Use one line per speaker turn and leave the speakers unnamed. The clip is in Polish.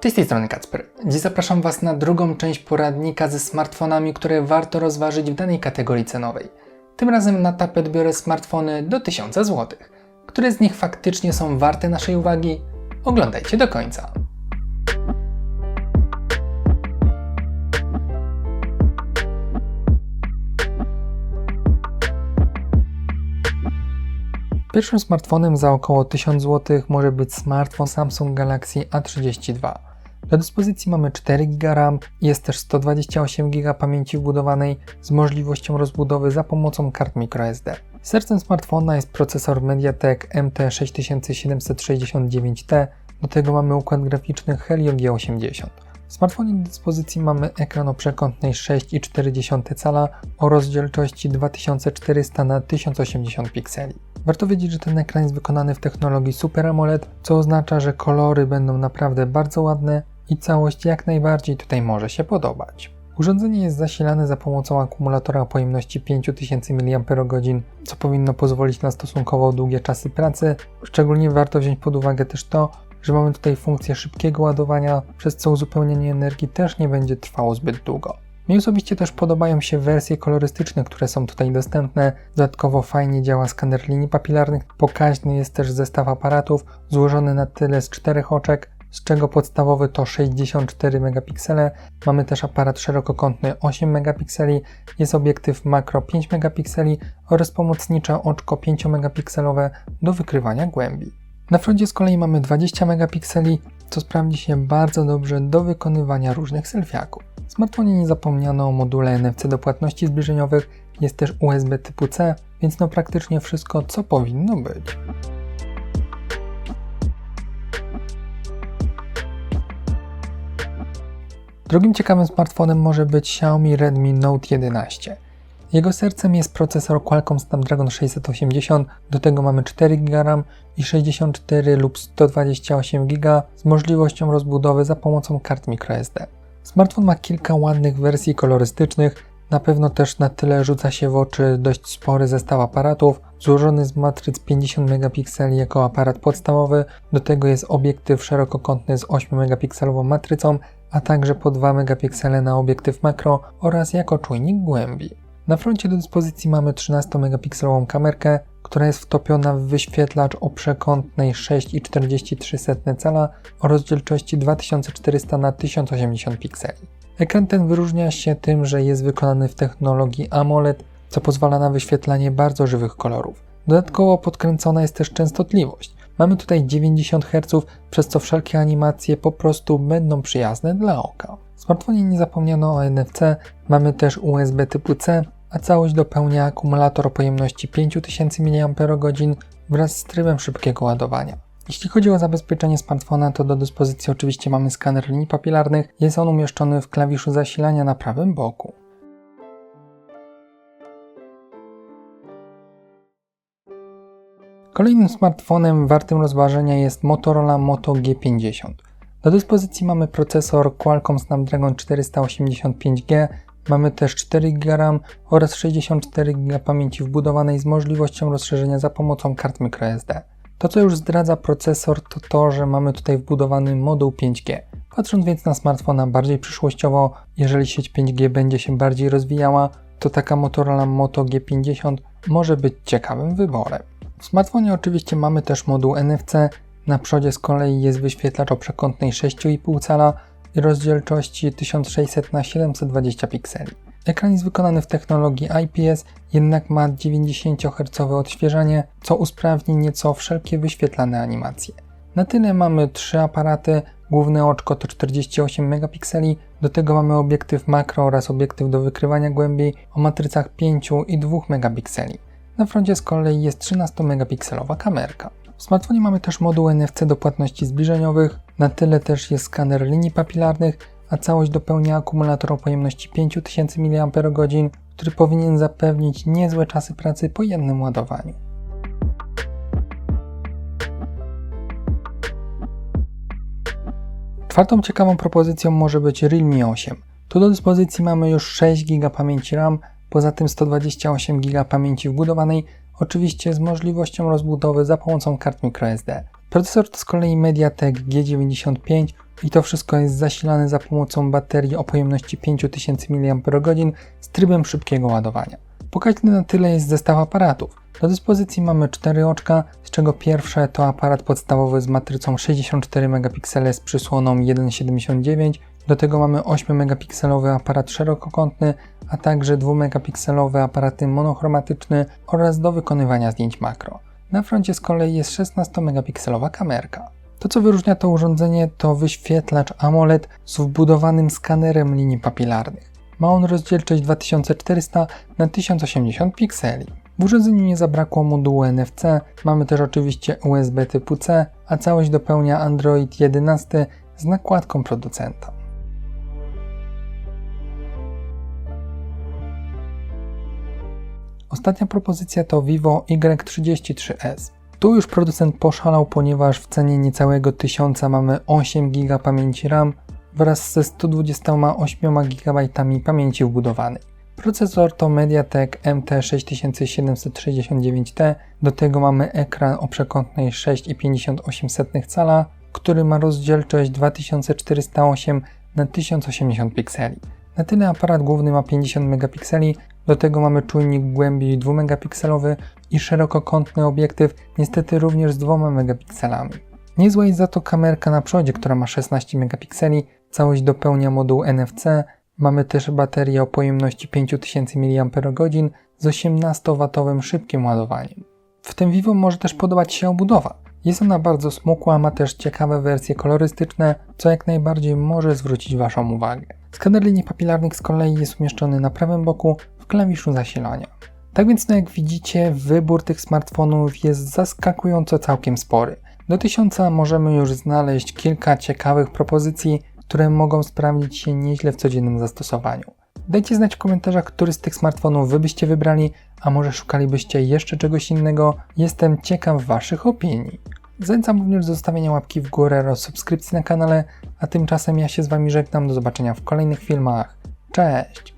Cześć, z tej strony Kacper. Dziś zapraszam Was na drugą część poradnika ze smartfonami, które warto rozważyć w danej kategorii cenowej. Tym razem na tapet biorę smartfony do 1000 zł. Które z nich faktycznie są warte naszej uwagi? Oglądajcie do końca. Pierwszym smartfonem za około 1000 zł może być smartfon Samsung Galaxy A32. Do dyspozycji mamy 4 GB RAM, jest też 128 GB pamięci wbudowanej z możliwością rozbudowy za pomocą kart microSD. Sercem smartfona jest procesor MediaTek MT6769T, do tego mamy układ graficzny Helio G80. W smartfonie do dyspozycji mamy ekran o przekątnej 6,4 cala o rozdzielczości 2400 na 1080 pikseli. Warto wiedzieć, że ten ekran jest wykonany w technologii Super AMOLED, co oznacza, że kolory będą naprawdę bardzo ładne i całość jak najbardziej tutaj może się podobać. Urządzenie jest zasilane za pomocą akumulatora o pojemności 5000 mAh, co powinno pozwolić na stosunkowo długie czasy pracy. Szczególnie warto wziąć pod uwagę też to, że mamy tutaj funkcję szybkiego ładowania, przez co uzupełnienie energii też nie będzie trwało zbyt długo. Mi osobiście też podobają się wersje kolorystyczne, które są tutaj dostępne. Dodatkowo fajnie działa skaner linii papilarnych. Pokaźny jest też zestaw aparatów złożony na tyle z czterech oczek, z czego podstawowy to 64 megapiksele. Mamy też aparat szerokokątny 8 megapikseli, jest obiektyw makro 5 megapikseli oraz pomocnicze oczko 5 megapikselowe do wykrywania głębi. Na froncie z kolei mamy 20 megapikseli, co sprawdzi się bardzo dobrze do wykonywania różnych selfiaków. W smartfonie nie zapomniano o module NFC do płatności zbliżeniowych, jest też USB typu C, więc no praktycznie wszystko, co powinno być. Drugim ciekawym smartfonem może być Xiaomi Redmi Note 11. Jego sercem jest procesor Qualcomm Snapdragon 680, do tego mamy 4 GB RAM i 64 lub 128 GB z możliwością rozbudowy za pomocą kart microSD. Smartfon ma kilka ładnych wersji kolorystycznych, na pewno też na tyle rzuca się w oczy dość spory zestaw aparatów, złożony z matryc 50 megapikseli jako aparat podstawowy, do tego jest obiektyw szerokokątny z 8 megapikselową matrycą, a także po 2 megapiksele na obiektyw makro oraz jako czujnik głębi. Na froncie do dyspozycji mamy 13 megapikselową kamerkę, która jest wtopiona w wyświetlacz o przekątnej 6,43 cala o rozdzielczości 2400 na 1080 pikseli. Ekran ten wyróżnia się tym, że jest wykonany w technologii AMOLED, co pozwala na wyświetlanie bardzo żywych kolorów. Dodatkowo podkręcona jest też częstotliwość. Mamy tutaj 90 Hz, przez co wszelkie animacje po prostu będą przyjazne dla oka. W smartfonie nie zapomniano o NFC, mamy też USB typu C, a całość dopełnia akumulator pojemności 5000 mAh wraz z trybem szybkiego ładowania. Jeśli chodzi o zabezpieczenie smartfona, to do dyspozycji oczywiście mamy skaner linii papilarnych. Jest on umieszczony w klawiszu zasilania na prawym boku. Kolejnym smartfonem wartym rozważenia jest Motorola Moto G50. Do dyspozycji mamy procesor Qualcomm Snapdragon 485G, mamy też 4 GB RAM oraz 64 GB pamięci wbudowanej z możliwością rozszerzenia za pomocą kart microSD. To co już zdradza procesor to to, że mamy tutaj wbudowany moduł 5G. Patrząc więc na smartfona bardziej przyszłościowo, jeżeli sieć 5G będzie się bardziej rozwijała, to taka Motorola Moto G50 może być ciekawym wyborem. W smartfonie oczywiście mamy też moduł NFC, na przodzie z kolei jest wyświetlacz o przekątnej 6,5 cala i rozdzielczości 1600 na 720 pikseli. Ekran jest wykonany w technologii IPS, jednak ma 90 Hz odświeżanie, co usprawni nieco wszelkie wyświetlane animacje. Na tyle mamy trzy aparaty, główne oczko to 48 megapikseli, do tego mamy obiektyw makro oraz obiektyw do wykrywania głębiej o matrycach 5 i 2 megapikseli. Na froncie z kolei jest 13 megapikselowa kamerka. W smartfonie mamy też moduł NFC do płatności zbliżeniowych, na tyle też jest skaner linii papilarnych, a całość dopełnia akumulator o pojemności 5000 mAh, który powinien zapewnić niezłe czasy pracy po jednym ładowaniu. Czwartą ciekawą propozycją może być Realme 8. Tu do dyspozycji mamy już 6 GB pamięci RAM, poza tym 128 GB pamięci wbudowanej, oczywiście z możliwością rozbudowy za pomocą kart microSD. Procesor to z kolei MediaTek G95, i to wszystko jest zasilane za pomocą baterii o pojemności 5000 mAh z trybem szybkiego ładowania. Pokaźny na tyle jest zestaw aparatów. Do dyspozycji mamy 4 oczka, z czego pierwsze to aparat podstawowy z matrycą 64 megapiksele z przysłoną 1,79. Do tego mamy 8 megapikselowy aparat szerokokątny, a także 2 megapikselowy aparat monochromatyczny oraz do wykonywania zdjęć makro. Na froncie z kolei jest 16 megapikselowa kamerka. To co wyróżnia to urządzenie to wyświetlacz AMOLED z wbudowanym skanerem linii papilarnych. Ma on rozdzielczość 2400 na 1080 pikseli. W urządzeniu nie zabrakło modułu NFC, mamy też oczywiście USB typu C, a całość dopełnia Android 11 z nakładką producenta. Ostatnia propozycja to Vivo Y33s. Tu już producent poszalał, ponieważ w cenie niecałego 1000 mamy 8 GB pamięci RAM wraz ze 128 GB pamięci wbudowanej. Procesor to MediaTek MT6769T, do tego mamy ekran o przekątnej 6,58 cala, który ma rozdzielczość 2408 na 1080 pikseli. Na tyle aparat główny ma 50 megapikseli, do tego mamy czujnik głębi 2 megapikselowy i szerokokątny obiektyw, niestety również z 2 megapikselami. Niezła jest za to kamerka na przodzie, która ma 16 megapikseli, całość dopełnia moduł NFC, mamy też baterię o pojemności 5000 mAh z 18W szybkim ładowaniem. W tym Vivo może też podobać się obudowa. Jest ona bardzo smukła, ma też ciekawe wersje kolorystyczne, co jak najbardziej może zwrócić Waszą uwagę. Skaner linii papilarnych z kolei jest umieszczony na prawym boku klawiszu zasilania. Tak więc, no jak widzicie, wybór tych smartfonów jest zaskakująco całkiem spory. Do 1000 możemy już znaleźć kilka ciekawych propozycji, które mogą sprawdzić się nieźle w codziennym zastosowaniu. Dajcie znać w komentarzach, który z tych smartfonów Wy byście wybrali, a może szukalibyście jeszcze czegoś innego. Jestem ciekaw Waszych opinii. Zachęcam również do zostawienia łapki w górę oraz subskrypcji na kanale, a tymczasem ja się z Wami żegnam. Do zobaczenia w kolejnych filmach. Cześć!